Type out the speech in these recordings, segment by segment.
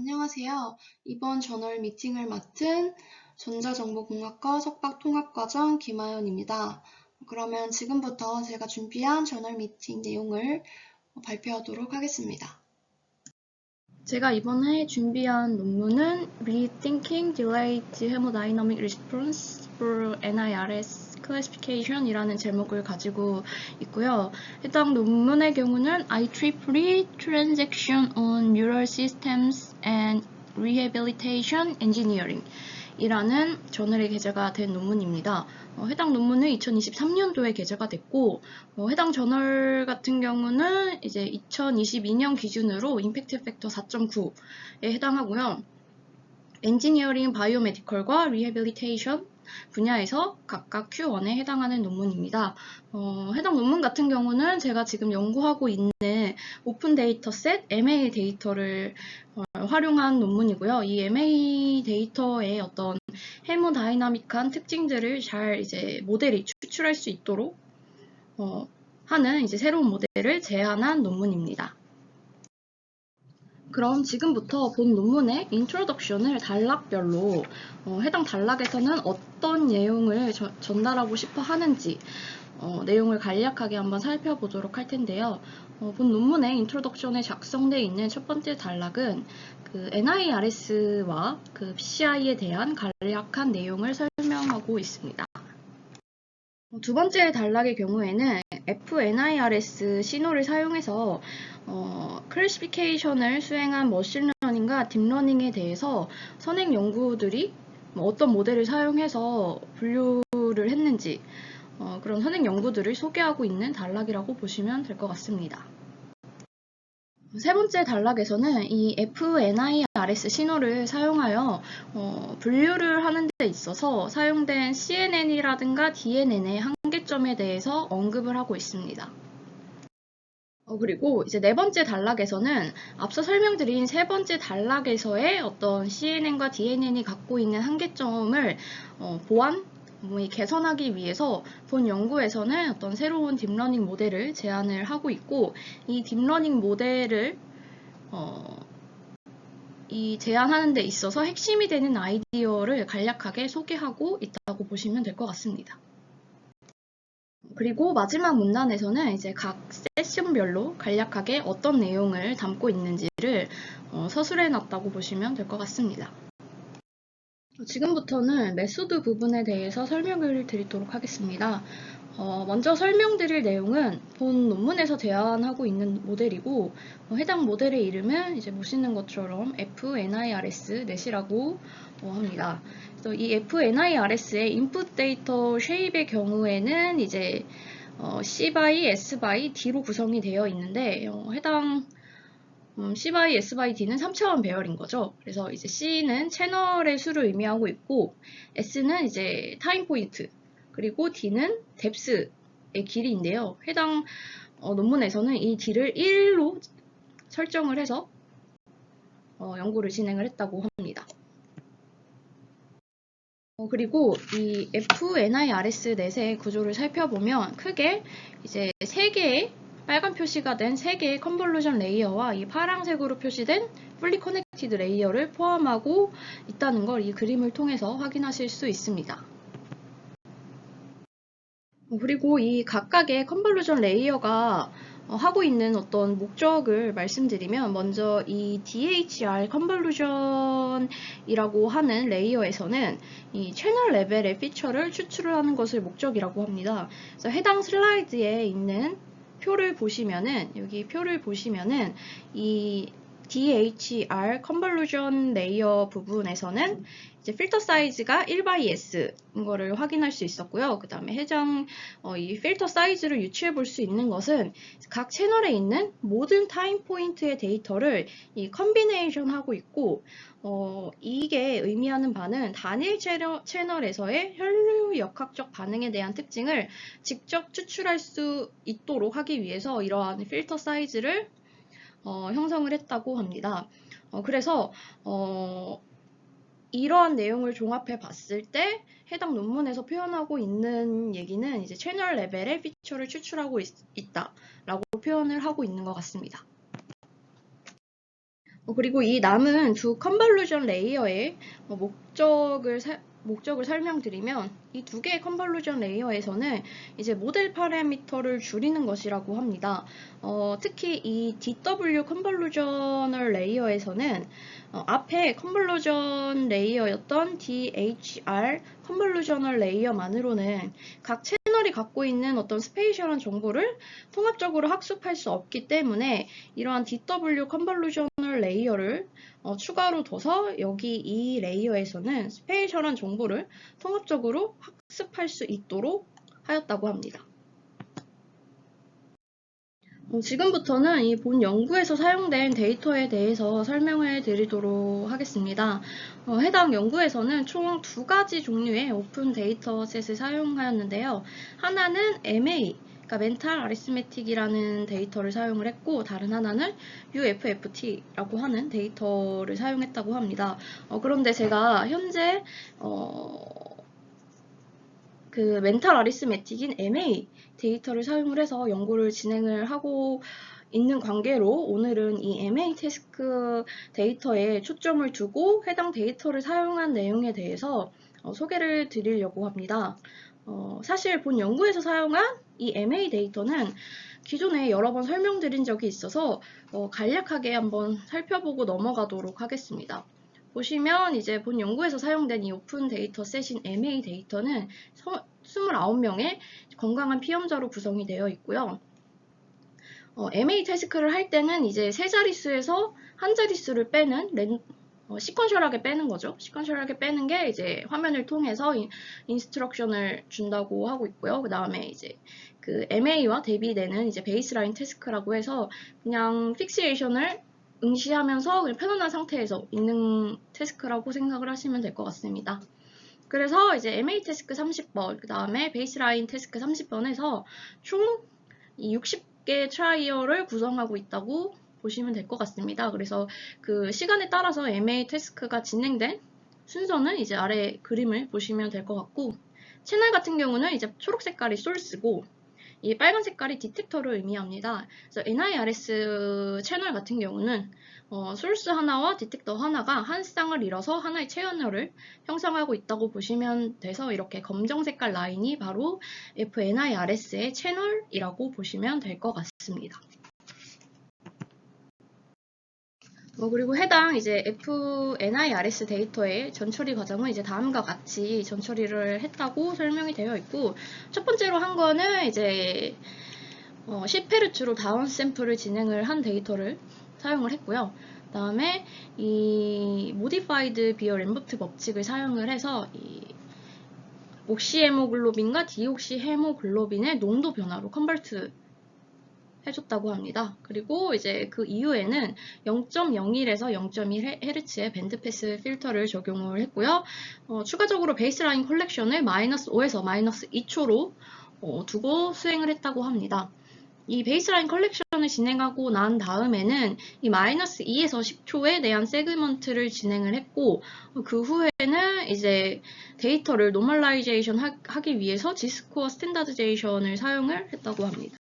안녕하세요. 이번 저널 미팅을 맡은 전자정보공학과 석박통합과정 김하연입니다. 그러면 지금부터 제가 준비한 저널 미팅 내용을 발표하도록 하겠습니다. 제가 이번에 준비한 논문은 Rethinking Delayed Hemodynamic Response for NIRS Classification 이라는 제목을 가지고 있고요. 해당 논문의 경우는 IEEE Transaction on Neural Systems and Rehabilitation Engineering 이라는 저널에 게재가 된 논문입니다. 어, 해당 논문은 2023년도에 게재가 됐고 어, 해당 저널 같은 경우는 이제 2022년 기준으로 임팩트 팩터 4.9에 해당하고요. 엔지니어링 바이오메디컬과 리해빌리테이션 분야에서 각각 Q1에 해당하는 논문입니다. 어, 해당 논문 같은 경우는 제가 지금 연구하고 있는 오픈 데이터셋 MA 데이터를 어, 활용한 논문이고요. 이 MA 데이터의 어떤 헤모다이나믹한 특징들을 잘 이제 모델이 추출할 수 있도록 어, 하는 이제 새로운 모델을 제안한 논문입니다. 그럼 지금부터 본 논문의 인트로덕션을 단락별로 어, 해당 단락에서는 어떤 내용을 저, 전달하고 싶어 하는지 어, 내용을 간략하게 한번 살펴보도록 할 텐데요. 어, 본 논문의 인트로덕션에 작성되어 있는 첫 번째 단락은 그 NIRS와 그 PCI에 대한 간략한 내용을 설명하고 있습니다. 두 번째 단락의 경우에는 FNIRS 신호를 사용해서 어, 클래시피케이션을 수행한 머신러닝과 딥러닝에 대해서 선행 연구들이 뭐 어떤 모델을 사용해서 분류를 했는지 어, 그런 선행 연구들을 소개하고 있는 단락이라고 보시면 될 것 같습니다. 세 번째 단락에서는 이 FNIRS 신호를 사용하여 어, 분류를 하는 데 있어서 사용된 CNN이라든가 DNN의 한 계점에 대해서 언급을 하고 있습니다. 어, 그리고 이제 네 번째 단락에서는 앞서 설명드린 세 번째 단락에서의 어떤 CNN과 DNN이 갖고 있는 한계점을 어, 보완, 뭐 개선하기 위해서 본 연구에서는 어떤 새로운 딥러닝 모델을 제안을 하고 있고 이 딥러닝 모델을 어, 이 제안하는 데 있어서 핵심이 되는 아이디어를 간략하게 소개하고 있다고 보시면 될 것 같습니다. 그리고 마지막 문단에서는 이제 각 세션별로 간략하게 어떤 내용을 담고 있는지를 어, 서술해 놨다고 보시면 될 것 같습니다. 지금부터는 메소드 부분에 대해서 설명을 드리도록 하겠습니다. 어, 먼저 설명드릴 내용은 본 논문에서 제안하고 있는 모델이고 어, 해당 모델의 이름은 이제 보시는 것처럼 FNIRS 넷이라고 어, 합니다. 그래서 이 FNIRS의 인풋 데이터 쉐입의 경우에는 이제 어, C by S by D로 구성이 되어 있는데 어, 해당 음, C by S by D는 3차원 배열인 거죠. 그래서 이제 C는 채널의 수를 의미하고 있고 S는 이제 타임 포인트 그리고 D는 뎁스의 길이인데요. 해당 어, 논문에서는 이 D를 1로 설정을 해서 어, 연구를 진행을 했다고 합니다. 어, 그리고 이 FNIRS 넷의 구조를 살펴보면 크게 이제 세 개의 빨간 표시가 된 3개의 컨볼루션 레이어와 이 파란색으로 표시된 풀리 커넥티드 레이어를 포함하고 있다는 걸 이 그림을 통해서 확인하실 수 있습니다. 그리고 이 각각의 컨볼루션 레이어가 하고 있는 어떤 목적을 말씀드리면 먼저 이 DHR 컨볼루션이라고 하는 레이어에서는 이 채널 레벨의 피처를 추출을 하는 것을 목적이라고 합니다. 그래서 해당 슬라이드에 있는 표를 보시면은 여기 표를 보시면은 이 DHR 컨볼루션 레이어 부분에서는 이제 필터 사이즈가 1/s인 거를 확인할 수 있었고요. 그 다음에 해당 어, 이 필터 사이즈를 유추해 볼 수 있는 것은 각 채널에 있는 모든 타임 포인트의 데이터를 이 컨비네이션 하고 있고 어, 이게 의미하는 바는 단일 채널, 채널에서의 혈류 역학적 반응에 대한 특징을 직접 추출할 수 있도록 하기 위해서 이러한 필터 사이즈를 어, 형성을 했다고 합니다. 어, 그래서 어, 이러한 내용을 종합해 봤을 때 해당 논문에서 표현하고 있는 얘기는 이제 채널 레벨의 피처를 추출하고 있, 다 라고 표현을 하고 있는 것 같습니다. 어, 그리고 이 남은 두 컨볼루션 레이어의 어, 목적을 사- 목적을 설명드리면 이 두 개의 컨볼루션 레이어에서는 이제 모델 파라미터를 줄이는 것이라고 합니다. 어, 특히 이 DW 컨볼루셔널 레이어에서는 어, 앞에 컨볼루션 레이어였던 DHR 컨볼루셔널 레이어만으로는 각 채널이 갖고 있는 어떤 스페이셜한 정보를 통합적으로 학습할 수 없기 때문에 이러한 DW 컨볼루셔널 레이어를 어, 추가로 둬서 여기 이 레이어에서는 스페이셜한 정보를 통합적으로 학습할 수 있도록 하였다고 합니다. 어, 지금부터는 이 본 연구에서 사용된 데이터에 대해서 설명을 드리도록 하겠습니다. 어, 해당 연구에서는 총 두 가지 종류의 오픈 데이터셋을 사용하였는데요. 하나는 MA, 그러니까 멘탈 아리스메틱이라는 데이터를 사용을 했고 다른 하나는 UFFT라고 하는 데이터를 사용했다고 합니다. 어, 그런데 제가 현재 어, 그 멘탈 아리스메틱인 MA 데이터를 사용을 해서 연구를 진행을 하고 있는 관계로 오늘은 이 MA 태스크 데이터에 초점을 두고 해당 데이터를 사용한 내용에 대해서 어, 소개를 드리려고 합니다. 어, 사실 본 연구에서 사용한 이 MA 데이터는 기존에 여러 번 설명드린 적이 있어서 어, 간략하게 한번 살펴보고 넘어가도록 하겠습니다. 보시면 이제 본 연구에서 사용된 이 오픈 데이터 셋인 MA 데이터는 29명의 건강한 피험자로 구성이 되어 있고요. 어, MA 태스크를 할 때는 이제 세 자릿수에서 한 자릿수를 빼는 랜, 어, 시퀀셜하게 빼는 거죠. 시퀀셜하게 빼는 게 이제 화면을 통해서 인, 인스트럭션을 준다고 하고 있고요. 그 다음에 이제 그 MA와 대비되는 이제 베이스라인 태스크라고 해서 그냥 픽시에이션을 응시하면서 그냥 편안한 상태에서 있는 태스크라고 생각을 하시면 될 것 같습니다. 그래서 이제 MA 태스크 30번, 그 다음에 베이스라인 태스크 30번에서 총 60개 트라이얼을 구성하고 있다고 보시면 될 것 같습니다. 그래서 그 시간에 따라서 MA 태스크가 진행된 순서는 이제 아래 그림을 보시면 될 것 같고 채널 같은 경우는 이제 초록 색깔이 소스고 이 빨간 색깔이 디텍터를 의미합니다. 그래서 NIRS 채널 같은 경우는 어, 소스 하나와 디텍터 하나가 한 쌍을 이뤄서 하나의 채널을 형성하고 있다고 보시면 돼서 이렇게 검정 색깔 라인이 바로 FNIRS의 채널이라고 보시면 될 것 같습니다. 뭐 그리고 해당 이제 FNIRS 데이터의 전처리 과정은 이제 다음과 같이 전처리를 했다고 설명이 되어 있고 첫 번째로 한 거는 이제 어, 10페르츠로 다운 샘플을 진행을 한 데이터를 사용을 했고요. 그 다음에 이 모디파이드 비어 램버트 법칙을 사용을 해서 이 옥시헤모글로빈과 디옥시헤모글로빈의 농도 변화로 컨버트 해줬다고 합니다. 그리고 이제 그 이후에는 0.01에서 0.1Hz의 밴드패스 필터를 적용을 했고요. 어, 추가적으로 베이스라인 컬렉션을 마이너스 5에서 마이너스 2초로 어, 두고 수행을 했다고 합니다. 이 베이스라인 컬렉션을 진행하고 난 다음에는 이 마이너스 2에서 10초에 대한 세그먼트를 진행을 했고 그 후에는 이제 데이터를 노멀라이제이션 하기 위해서 지스코어 스탠다드제이션을 사용을 했다고 합니다.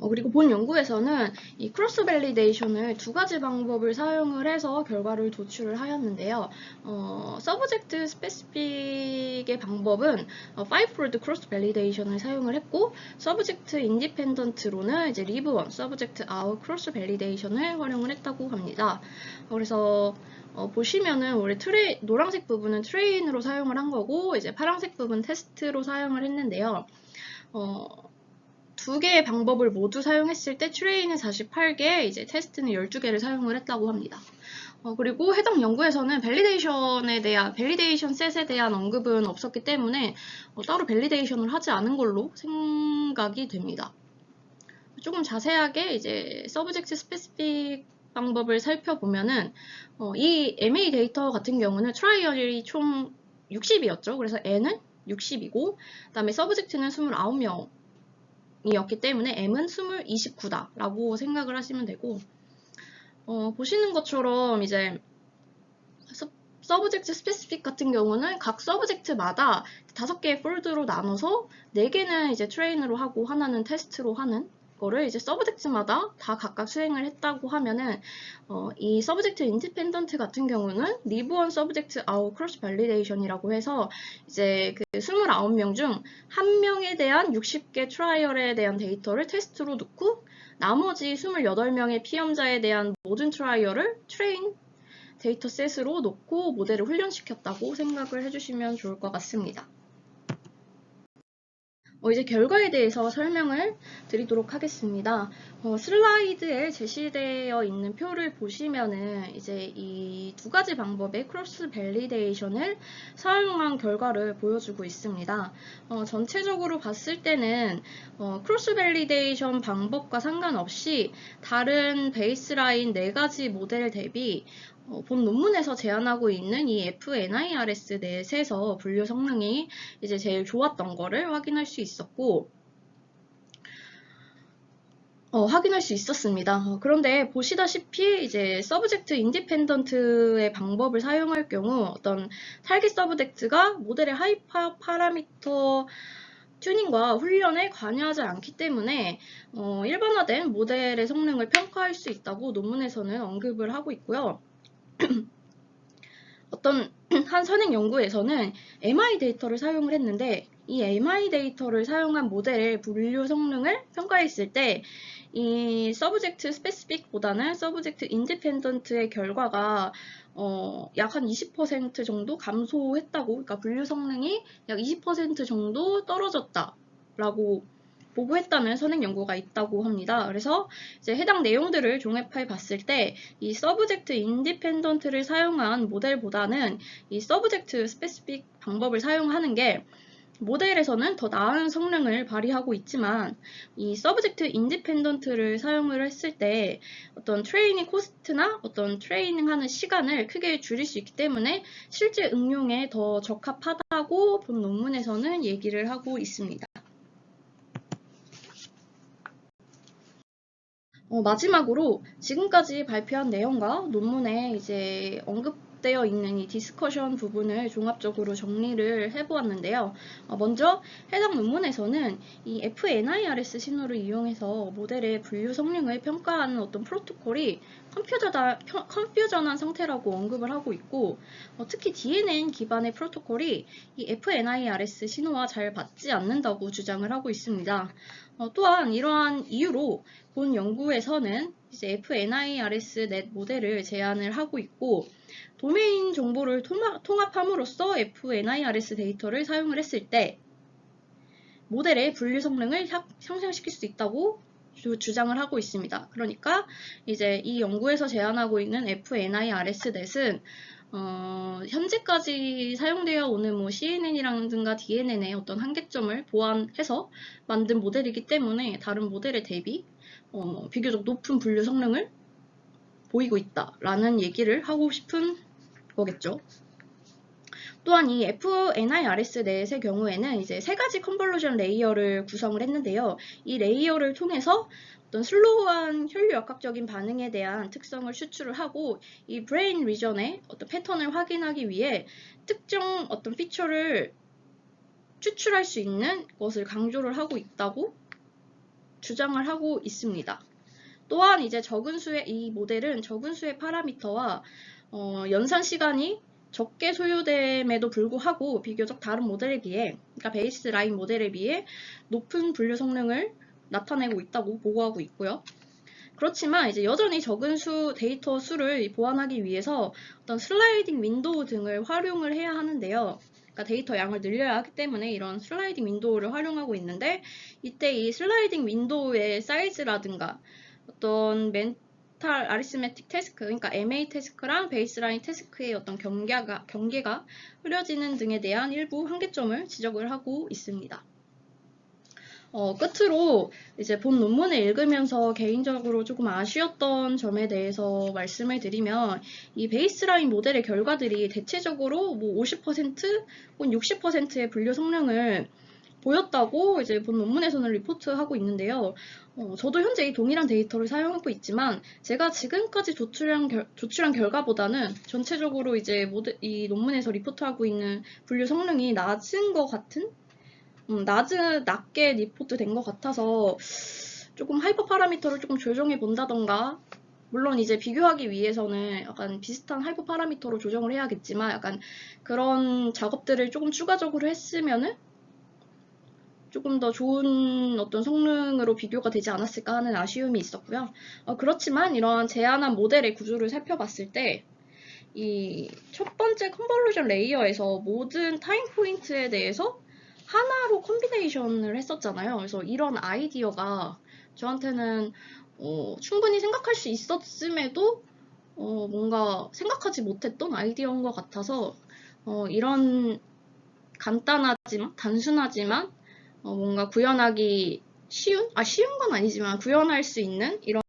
어, 그리고 본 연구에서는 이 크로스 밸리데이션을 두 가지 방법을 사용을 해서 결과를 도출을 하였는데요. 어, 서브젝트 스페시픽의 방법은 어, 5fold 크로스 밸리데이션을 사용을 했고 서브젝트 인디펜던트로는 이제 리브 원 서브젝트 아웃 크로스 밸리데이션을 활용을 했다고 합니다. 어, 그래서 어, 보시면은 원래 트레 노란색 부분은 트레인으로 사용을 한 거고 이제 파란색 부분 테스트로 사용을 했는데요. 어, 두 개의 방법을 모두 사용했을 때 트레이는 48개, 이제 테스트는 12개를 사용을 했다고 합니다. 어, 그리고 해당 연구에서는 밸리데이션에 대한, 밸리데이션 셋에 대한 언급은 없었기 때문에 어, 따로 밸리데이션을 하지 않은 걸로 생각이 됩니다. 조금 자세하게 이제 서브젝트 스페시픽 방법을 살펴보면은 어, 이 MA 데이터 같은 경우는 트라이얼이 총 60이었죠. 그래서 N은 60이고 그다음에 서브젝트는 29명 이었기 때문에 M은 20, 29다 라고 생각을 하시면 되고 어, 보시는 것처럼 이제 서브젝트 스페시픽 같은 경우는 각 서브젝트마다 다섯 개의 폴드로 나눠서 네 개는 이제 트레인으로 하고 하나는 테스트로 하는 거를 이제 서브젝트마다 다 각각 수행을 했다고 하면은 어, 이 서브젝트 인디펜던트 같은 경우는 리브원 서브젝트 아웃 크로스 발리데이션이라고 해서 이제 그 29명 중 한 명에 대한 60개 트라이얼에 대한 데이터를 테스트로 넣고 나머지 28명의 피험자에 대한 모든 트라이얼을 트레인 데이터셋으로 놓고 모델을 훈련시켰다고 생각을 해주시면 좋을 것 같습니다. 어, 이제 결과에 대해서 설명을 드리도록 하겠습니다. 어, 슬라이드에 제시되어 있는 표를 보시면은 이제 이 두 가지 방법의 크로스 밸리데이션을 사용한 결과를 보여주고 있습니다. 어, 전체적으로 봤을 때는 어, 크로스 밸리데이션 방법과 상관없이 다른 베이스라인 네 가지 모델 대비 어, 본 논문에서 제안하고 있는 이 FNIRS 넷에서 분류 성능이 이제 제일 좋았던 거를 확인할 수 있었고, 어, 확인할 수 있었습니다. 어, 그런데 보시다시피 이제 서브젝트 인디펜던트의 방법을 사용할 경우 어떤 타깃 서브젝트가 모델의 하이파 파라미터 튜닝과 훈련에 관여하지 않기 때문에 어, 일반화된 모델의 성능을 평가할 수 있다고 논문에서는 언급을 하고 있고요. 어떤 한 선행 연구에서는 MI 데이터를 사용을 했는데 이 MI 데이터를 사용한 모델의 분류 성능을 평가했을 때 이 서브젝트 스페시픽보다는 서브젝트 인디펜던트의 결과가 어, 약 한 20% 정도 감소했다고 그러니까 분류 성능이 약 20% 정도 떨어졌다라고 보고했다는 선행 연구가 있다고 합니다. 그래서 이제 해당 내용들을 종합해 봤을 때 이 서브젝트 인디펜던트를 사용한 모델보다는 이 서브젝트 스페시픽 방법을 사용하는 게 모델에서는 더 나은 성능을 발휘하고 있지만 이 서브젝트 인디펜던트를 사용을 했을 때 어떤 트레이닝 코스트나 어떤 트레이닝 하는 시간을 크게 줄일 수 있기 때문에 실제 응용에 더 적합하다고 본 논문에서는 얘기를 하고 있습니다. 어, 마지막으로 지금까지 발표한 내용과 논문에 이제 언급 되어 있는 이 디스커션 부분을 종합적으로 정리를 해보았는데요. 어, 먼저 해당 논문에서는 이 FNIRS 신호를 이용해서 모델의 분류 성능을 평가하는 어떤 프로토콜이 컴퓨터다, 컴퓨전한 상태라고 언급을 하고 있고 어, 특히 DNN 기반의 프로토콜이 이 FNIRS 신호와 잘 맞지 않는다고 주장을 하고 있습니다. 어, 또한 이러한 이유로 본 연구에서는 이제 FNIRS 넷 모델을 제안을 하고 있고 도메인 정보를 통합, 함으로써 FNIRS 데이터를 사용을 했을 때 모델의 분류 성능을 향상시킬 수 있다고 주, 장을 하고 있습니다. 그러니까 이제 이 연구에서 제안하고 있는 FNIRS 넷은 어, 현재까지 사용되어 오는 뭐 CNN이라든가 DNN의 어떤 한계점을 보완해서 만든 모델이기 때문에 다른 모델에 대비 어, 비교적 높은 분류 성능을 보이고 있다라는 얘기를 하고 싶은 거겠죠. 또한 이 FNIRS 넷의 경우에는 이제 세 가지 컨볼루션 레이어를 구성을 했는데요. 이 레이어를 통해서 어떤 슬로우한 혈류역학적인 반응에 대한 특성을 추출을 하고 이 브레인 리전의 어떤 패턴을 확인하기 위해 특정 어떤 피처를 추출할 수 있는 것을 강조를 하고 있다고 주장을 하고 있습니다. 또한 이제 적은 수의 이 모델은 적은 수의 파라미터와 어, 연산 시간이 적게 소요됨에도 불구하고 비교적 다른 모델에 비해 그러니까 베이스 라인 모델에 비해 높은 분류 성능을 나타내고 있다고 보고하고 있고요. 그렇지만 이제 여전히 적은 수 데이터 수를 보완하기 위해서 어떤 슬라이딩 윈도우 등을 활용을 해야 하는데요. 그러니까 데이터 양을 늘려야 하기 때문에 이런 슬라이딩 윈도우를 활용하고 있는데 이때 이 슬라이딩 윈도우의 사이즈라든가 어떤 멘탈 아리스메틱 태스크 그러니까 MA 태스크랑 베이스라인 태스크의 어떤 경계가, 경계가 흐려지는 등에 대한 일부 한계점을 지적을 하고 있습니다. 어, 끝으로 이제 본 논문을 읽으면서 개인적으로 조금 아쉬웠던 점에 대해서 말씀을 드리면 이 베이스라인 모델의 결과들이 대체적으로 뭐 50% 혹은 60%의 분류 성능을 보였다고 이제 본 논문에서는 리포트하고 있는데요. 어, 저도 현재 이 동일한 데이터를 사용하고 있지만 제가 지금까지 조출한, 결, 조출한 결과보다는 전체적으로 이제 모델, 이 논문에서 리포트하고 있는 분류 성능이 낮은 것 같은 음, 낮은, 낮게 리포트 된 것 같아서 조금 하이퍼 파라미터를 조금 조정해 본다던가 물론 이제 비교하기 위해서는 약간 비슷한 하이퍼 파라미터로 조정을 해야겠지만 약간 그런 작업들을 조금 추가적으로 했으면은 조금 더 좋은 어떤 성능으로 비교가 되지 않았을까 하는 아쉬움이 있었고요. 어, 그렇지만 이러한 제한한 모델의 구조를 살펴봤을 때 이 첫 번째 컨볼루션 레이어에서 모든 타임 포인트에 대해서 하나로 콤비네이션을 했었잖아요. 그래서 이런 아이디어가 저한테는 어, 충분히 생각할 수 있었음에도 어, 뭔가 생각하지 못했던 아이디어인 것 같아서 어, 이런 간단하지만 단순하지만 어, 뭔가 구현하기 쉬운? 아 쉬운 건 아니지만 구현할 수 있는 이런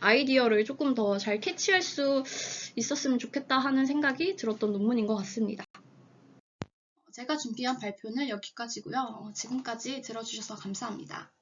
아이디어를 조금 더 잘 캐치할 수 있었으면 좋겠다 하는 생각이 들었던 논문인 것 같습니다. 제가 준비한 발표는 여기까지고요. 어, 지금까지 들어주셔서 감사합니다.